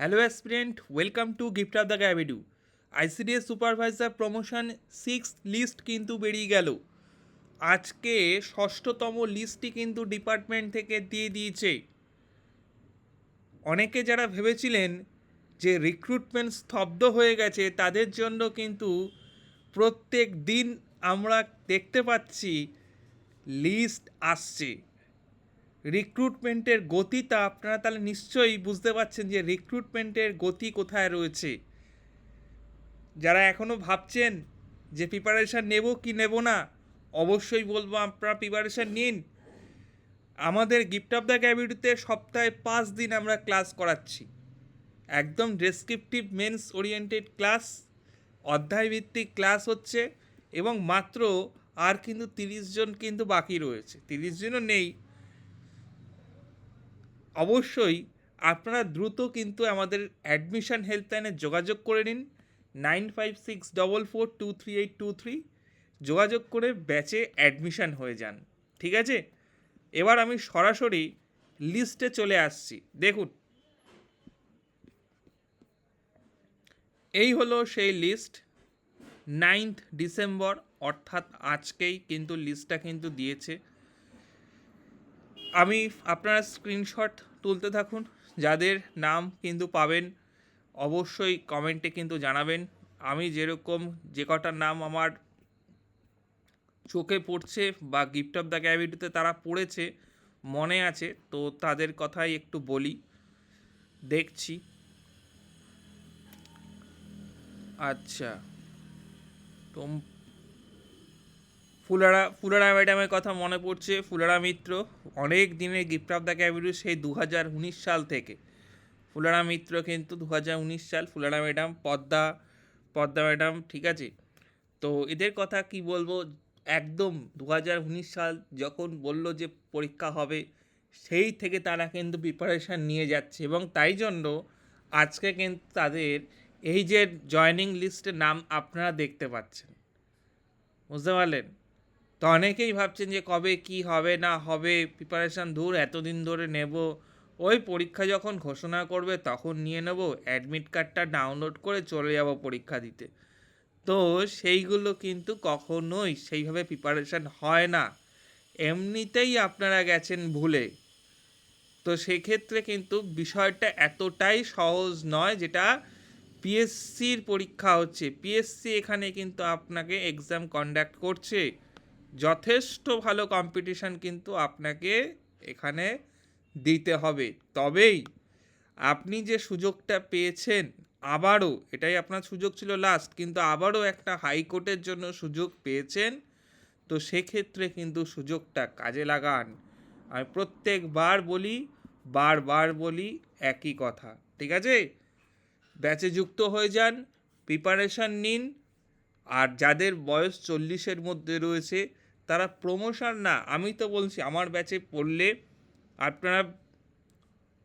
Hello aspirant welcome to gift of the গ্যাভিডু ICDS supervisor promotion six list কিন্তু বেরিয়ে গেল। আজকে ষষ্ঠতম লিস্টটি কিন্তু ডিপার্টমেন্ট থেকে দিয়ে দিয়েছে। অনেকে যারা ভেবেছিলেন যে রিক্রুটমেন্ট স্তব্ধ হয়ে গেছে, তাদের জন্য কিন্তু প্রত্যেক দিন আমরা দেখতে পাচ্ছি লিস্ট আসছে। রিক্রুটমেন্টের গতিটা আপনারা তাহলে নিশ্চয়ই বুঝতে পারছেন যে রিক্রুটমেন্টের গতি কোথায় রয়েছে। যারা এখনও ভাবছেন যে প্রিপারেশান নেব কি নেব না, অবশ্যই বলব আপনারা প্রিপারেশান নিন। আমাদের গিফট অফ দ্য গ্যাভিটিতে সপ্তাহে পাঁচ দিন আমরা ক্লাস করাচ্ছি। একদম ডেসক্রিপটিভ মেন্স ওরিয়েন্টেড ক্লাস অধ্যায়ভিত্তিক ক্লাস হচ্ছে এবং মাত্র আর কিন্তু তিরিশ জন কিন্তু বাকি রয়েছে। তিরিশ জনও নেই। অবশ্যই আপনারা দ্রুত কিন্তু আমাদের অ্যাডমিশন হেল্পলাইনে যোগাযোগ করে নিন nine five six double four two three eight two three যোগাযোগ করে ব্যাচে অ্যাডমিশন হয়ে যান, ঠিক আছে? এবার আমি সরাসরি লিস্টে চলে আসছি, দেখুন। এই হলো সেই লিস্ট নাইন্থ ডিসেম্বর অর্থাৎ আজকেই কিন্তু লিস্টটা কিন্তু দিয়েছে। আমি আপনারা স্ক্রিনশট তুলতে থাকুন। যাদের নাম কিন্তু পাবেন, অবশ্যই কমেন্টে কিন্তু জানাবেন। আমি যেরকম যে কটার নাম আমার চোখে পড়ছে বা গিফট অফ দ্য ক্যাভিটিতে তারা পড়েছে, মনে আছে, তো তাদের কথাই একটু বলি। দেখছি। আচ্ছা। ফুলারা ফুলারা ম্যাডামের কথা মনে পড়ছে। ফুলারা মিত্র, অনেক দিনের গিফট অফ দ্য ক্যাবিরু সেই দু হাজার উনিশ সাল থেকে। ফুলারা মিত্র কিন্তু দু হাজার উনিশ সাল, ফুলারা ম্যাডাম, পদ্মা পদ্মা ম্যাডাম, ঠিক আছে? তো এদের কথা কি বলব? একদম দু হাজার উনিশ সাল যখন বলল যে পরীক্ষা হবে, সেই থেকে তারা কিন্তু প্রিপারেশান নিয়ে যাচ্ছে এবং তাই জন্য আজকে কিন্তু তাদের এই যে জয়নিং লিস্টের নাম আপনারা দেখতে পাচ্ছেন। বুঝতে পারলেন? তো অনেকেই ভাবছেন যে কবে কি হবে, না হবে প্রিপারেশান দূর, এতদিন ধরে নেব। ওই পরীক্ষা যখন ঘোষণা করবে, তখন নিয়ে নেব অ্যাডমিট কার্ডটা ডাউনলোড করে চলে যাব পরীক্ষা দিতে। তো সেইগুলো কিন্তু কখনোই সেইভাবে প্রিপারেশান হয় না। এমনিতেই আপনারা গেছেন ভুলে। তো সেক্ষেত্রে কিন্তু বিষয়টা এতটাই সহজ নয় যেটা পিএসসির পরীক্ষা হচ্ছে। পিএসসি এখানে কিন্তু আপনাকে এক্সাম কন্ডাক্ট করছে। যথেষ্ট ভালো কম্পিটিশান কিন্তু আপনাকে এখানে দিতে হবে। তবেই আপনি যে সুযোগটা পেয়েছেন, আবারও এটাই আপনার সুযোগ ছিল লাস্ট কিন্তু আবারও একটা হাইকোর্টের জন্য সুযোগ পেয়েছেন, তো সেক্ষেত্রে কিন্তু সুযোগটা কাজে লাগান। আমি প্রত্যেকবার বলি, বারবার বলি, একই কথা। ঠিক আছে? ব্যাচে যুক্ত হয়ে যান প্রিপারেশান নিন, আর যাদের বয়স চল্লিশের মধ্যে রয়েছে তারা প্রমোশন না, আমি তো বলছি আমার ব্যাচে পড়লে আপনারা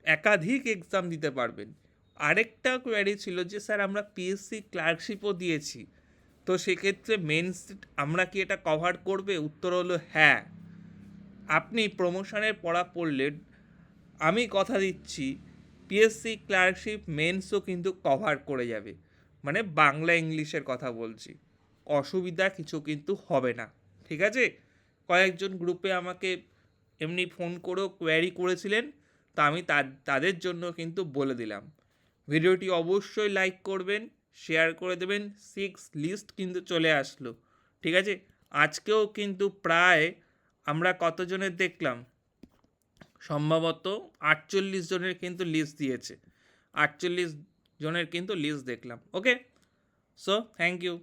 একাধিক এক্সাম দিতে পারবেন। আরেকটা কোয়ারি ছিল যে, স্যার, আমরা পিএসসি ক্লার্কশিপও দিয়েছি। তো সেক্ষেত্রে মেন্স আমরা কি এটা কভার করবে? উত্তর হলো হ্যাঁ। আপনি প্রমোশনের পড়া পড়লে, আমি কথা দিচ্ছি পিএসসি ক্লার্কশিপ মেন্সও কিন্তু কভার করে যাবে। মানে বাংলা ইংলিশের কথা বলছি। অসুবিধা কিছু কিন্তু হবে না। ঠিক আছে? কয়েকজন গ্রুপে আমাকে এমনি ফোন করেও কোয়ারি করেছিলেন, তা আমি তাদের জন্য কিন্তু বলে দিলাম। ভিডিওটি অবশ্যই লাইক করবেন শেয়ার করে দেবেন সিক্স লিস্ট কিন্তু চলে আসলো। ঠিক আছে? আজকেও কিন্তু প্রায় আমরা কতজনের দেখলাম? সম্ভবত আটচল্লিশ জনের কিন্তু লিস্ট দিয়েছে। আটচল্লিশ জনের কিন্তু লিস্ট দেখলাম। Okay so thank you